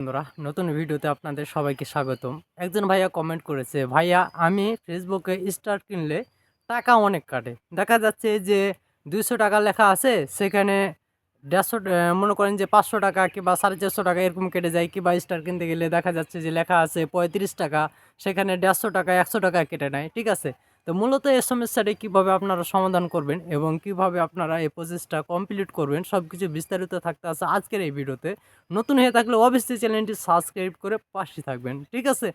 বন্ধুরা, নতুন ভিডিওতে আপনাদের সবাইকে স্বাগতম। একজন ভাইয়া কমেন্ট করেছে, ভাইয়া, আমি ফেসবুকে স্টার কিনলে টাকা অনেক কাটে। দেখা যাচ্ছে যে দুইশো টাকা লেখা আছে, সেখানে দেড়শো মনে করেন যে পাঁচশো টাকা কিংবা সাড়ে চারশো টাকা এরকম কেটে যায়, কিংবা স্টার কিনতে গেলে দেখা যাচ্ছে যে লেখা আছে পঁয়ত্রিশ টাকা, সেখানে দেড়শো টাকা, একশো টাকা কেটে নেয়। ঠিক আছে? তো মূলত এই সমস্যাটি কীভাবে আপনারা সমাধান করবেন এবং কীভাবে আপনারা এই প্রসেসটা কমপ্লিট করবেন সব কিছু বিস্তারিত থাকতে আছে আজকের এই ভিডিওতে। নতুন হয়ে থাকলে অবশ্যই চ্যানেলটি সাবস্ক্রাইব করে পাশে থাকবেন, ঠিক আছে?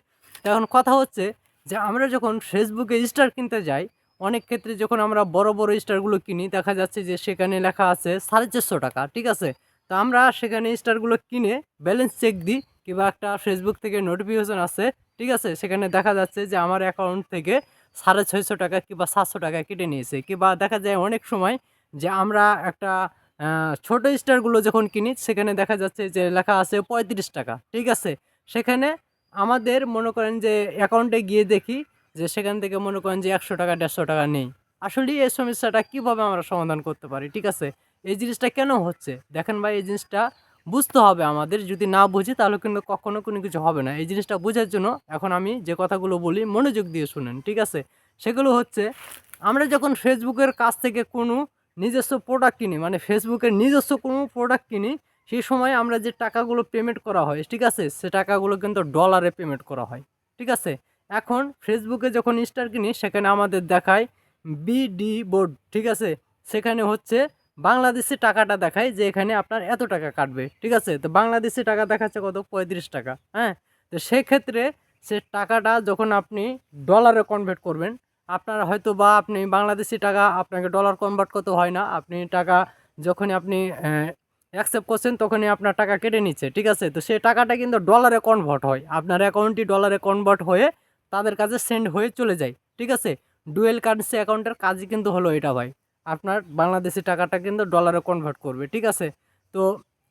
এখন কথা হচ্ছে যে আমরা যখন ফেসবুকে স্টার কিনতে যাই, অনেক ক্ষেত্রে যখন আমরা বড় বড় স্টারগুলো কিনি, দেখা যাচ্ছে যে সেখানে লেখা আছে সাড়ে চারশো টাকা, ঠিক আছে? তো আমরা সেখানে স্টারগুলো কিনে ব্যালেন্স চেক দিই, কিংবা একটা ফেসবুক থেকে নোটিফিকেশন আসে, ঠিক আছে? সেখানে দেখা যাচ্ছে যে আমার অ্যাকাউন্ট থেকে সাড়ে ছয়শো টাকা কিংবা সাতশো টাকা কেটে নিয়েছে। কিংবা দেখা যায় অনেক সময় যে আমরা একটা ছোট স্টারগুলো যখন কিনি, সেখানে দেখা যাচ্ছে যে লেখা আছে পঁয়ত্রিশ টাকা, ঠিক আছে? সেখানে আমাদের মনে করেন যে অ্যাকাউন্টে গিয়ে দেখি যে সেখান থেকে মনে করেন যে একশো টাকা, দেড়শো টাকা নেই। আসলে এই সমস্যাটা কীভাবে আমরা সমাধান করতে পারি, ঠিক আছে? এই জিনিসটা কেন হচ্ছে? দেখেন ভাই, এই জিনিসটা বুঝতে হবে আমাদের। যদি না বুঝি, তাহলে কিন্তু কখনো কোনো কিছু হবে না। এই জিনিসটা বোঝার জন্য এখন আমি যে কথাগুলো বলি, মনোযোগ দিয়ে শুনেন, ঠিক আছে? সেগুলো হচ্ছে, আমরা যখন ফেসবুকের কাছ থেকে কোনো নিজস্ব প্রোডাক্ট কিনি মানে ফেসবুকের নিজস্ব কোনো প্রোডাক্ট কিনি, সেই সময় আমরা যে টাকাগুলো পেমেন্ট করা হয়, ঠিক আছে? সে টাকাগুলো কিন্তু ডলারে পেমেন্ট করা হয়, ঠিক আছে? এখন ফেসবুকে যখন স্টার কিনি, সেখানে আমাদের দেখায় বিডি বোর্ড ঠিক আছে? সেখানে হচ্ছে বাংলাদেশি টাকাটা দেখায় যে এখানে আপনার এত টাকা কাটবে, ঠিক আছে? তো বাংলাদেশি টাকা দেখাচ্ছে কত? পঁয়ত্রিশ টাকা হ্যাঁ? তো সেক্ষেত্রে সে টাকাটা যখন আপনি ডলারে কনভার্ট করবেন, আপনার হয়তো বা আপনি বাংলাদেশি টাকা আপনাকে ডলার কনভার্ট করতে হয় না। আপনি টাকা যখনই আপনি অ্যাকসেপ্ট করছেন তখনই আপনার টাকা কেটে নিচ্ছে, ঠিক আছে? তো সেই টাকাটা কিন্তু ডলারে কনভার্ট হয়। আপনার অ্যাকাউন্টটি ডলারে কনভার্ট হয়ে তাদের কাছে সেন্ড হয়ে চলে যায়, ঠিক আছে? ডুয়েল কারেন্সি অ্যাকাউন্টের কাজই কিন্তু হলো এটা ভাই। আপনার বাংলাদেশি টাকাটা কিন্তু ডলারে কনভার্ট করবে, ঠিক আছে? তো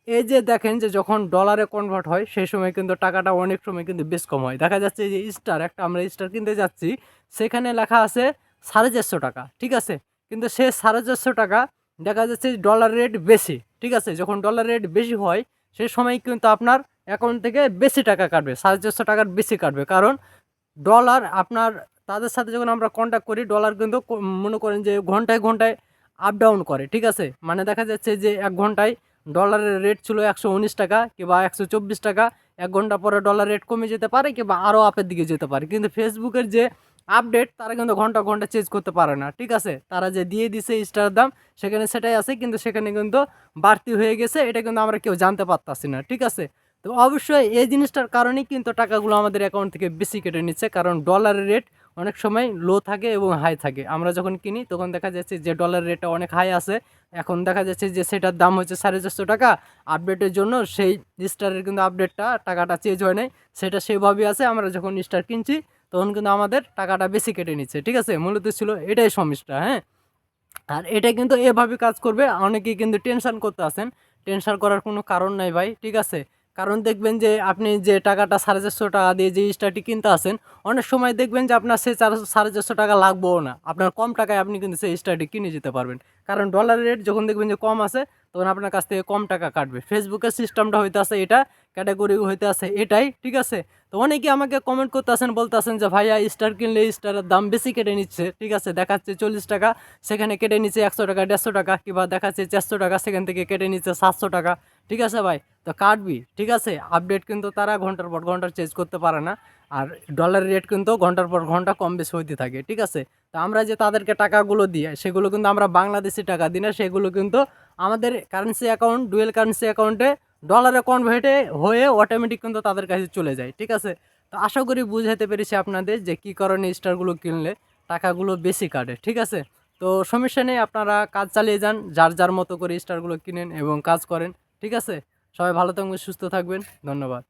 এই যে দেখেন যে যখন ডলারে কনভার্ট হয়, সেই সময় কিন্তু টাকাটা অনেক সময় কিন্তু বেশ কম হয়। দেখা যাচ্ছে যে স্টার একটা আমরা স্টার কিনতে যাচ্ছি, সেখানে লেখা আছে সাড়ে চারশো টাকা, ঠিক আছে? কিন্তু সে সাড়ে চারশো টাকা দেখা যাচ্ছে ডলার রেট বেশি, ঠিক আছে? যখন ডলার রেট বেশি হয় সেই সময় কিন্তু আপনার অ্যাকাউন্ট থেকে বেশি টাকা কাটবে, সাড়ে চারশো টাকার বেশি কাটবে। কারণ ডলার আপনার তাদের সাথে যখন আমরা কন্ট্যাক্ট করি ডলার কিন্তু মনে করেন যে ঘন্টায় ঘন্টায় আপ ডাউন করে, ঠিক আছে? মানে দেখা যাচ্ছে যে এক ঘন্টায় ডলারের রেট ছিল একশো উনিশ টাকা কিংবা একশো চব্বিশ টাকা। এক ঘণ্টা পরে ডলার রেট কমে যেতে পারে কিংবা আরও আপের দিকে যেতে পারে। কিন্তু ফেসবুকের যে আপডেট তারা কিন্তু ঘণ্টা ঘণ্টা চেঞ্জ করতে পারে না, ঠিক আছে? তারা যে দিয়ে দিছে স্টার দাম, সেখানে সেটাই আছে, কিন্তু সেখানে কিন্তু বাড়তি হয়ে গেছে। এটা কিন্তু আমরা কেউ জানতে পারতাছি না, ঠিক আছে? তো অবশ্যই এই জিনিসটার কারণেই কিন্তু টাকাগুলো আমাদের অ্যাকাউন্ট থেকে বেশি কেটে নিচ্ছে, কারণ ডলারের রেট অনেক সময় লো থাকে এবং হাই থাকে। আমরা যখন কিনি, তখন দেখা যাচ্ছে যে ডলার রেটটা অনেক হাই আছে। এখন দেখা যাচ্ছে যে সেটার দাম হচ্ছে সাড়ে চারশো টাকা। আপডেটের জন্য সেই স্টারের কিন্তু আপডেটটা টাকাটা চেঞ্জ হয় নাই। সেটা সেভাবেই আছে, আমরা যখন স্টার কিনছি, তখন কিন্তু আমাদের টাকাটা বেশি কেটে নিচ্ছে। ঠিক আছে? মূলত ছিল এটাই সমস্যা হ্যাঁ? আর এটা কিন্তু এভাবে কাজ করবে। অনেকেই কিন্তু টেনশান করতে আসেন টেনশন করার কোনো কারণ নাই ভাই, ঠিক আছে? কারণ দেখবেন যে আপনি যে টাকাটা সাড়ে চারশো টাকা দিয়ে যে স্টারটি কিনতে আসেন, অনেক সময় দেখবেন যে আপনার সেই চার, সাড়ে চারশো টাকা লাগবেও না। আপনার কম টাকায় আপনি কিন্তু সেই স্টারটি কিনে যেতে পারবেন। কারণ ডলারের রেট যখন দেখবেন যে কম আছে তখন আপনার কাছ থেকে কম টাকা কাটবে। ফেসবুকের সিস্টেমটা হইতে আছে এটা ক্যাটাগরি হইতে আছে এটাই, ঠিক আছে? তো অনেকে আমাকে কমেন্ট করতে আসেন, বলতে আসেন যে, ভাইয়া স্টার কিনলে স্টারের দাম বেশি কেটে নিচ্ছে। ঠিক আছে, দেখাচ্ছে চল্লিশ টাকা, সেখানে কেটে নিচ্ছে একশো টাকা, দেড়শো টাকা, কিংবা দেখাচ্ছে চারশো টাকা, সেখান থেকে কেটে নিচ্ছে সাতশো টাকা। ঠিক আছে ভাই? তো কাটবি ঠিক আছে? আপডেট কিন্তু তারা ঘণ্টার পর ঘণ্টা চেঞ্জ করতে পারে না। আর ডলারের রেট কিন্তু ঘণ্টার পর ঘণ্টা কম বেশি হইতে থাকে, ঠিক আছে? তো আমরা যে তাদেরকে টাকাগুলো দিই, সেগুলো কিন্তু আমরা বাংলাদেশি টাকা দিই না, সেগুলো কিন্তু আমাদের কারেন্সি অ্যাকাউন্ট ডুয়েল কারেন্সি অ্যাকাউন্টে ডলারে কনভার্টে হয়ে অটোমেটিক কিন্তু তাদের কাছে চলে যায়, ঠিক আছে? তো আশা করি বুঝাতে পেরেছি আপনাদের যে কী কারণে স্টারগুলো কিনলে টাকাগুলো বেশি কাটে, ঠিক আছে? তো সমস্যা নেই, আপনারা কাজ চালিয়ে যান, যার যার মতো করে স্টারগুলো কিনেন এবং কাজ করেন। ঠিক আছে? সবাই ভালো থাকবেন সুস্থ থাকবেন। ধন্যবাদ।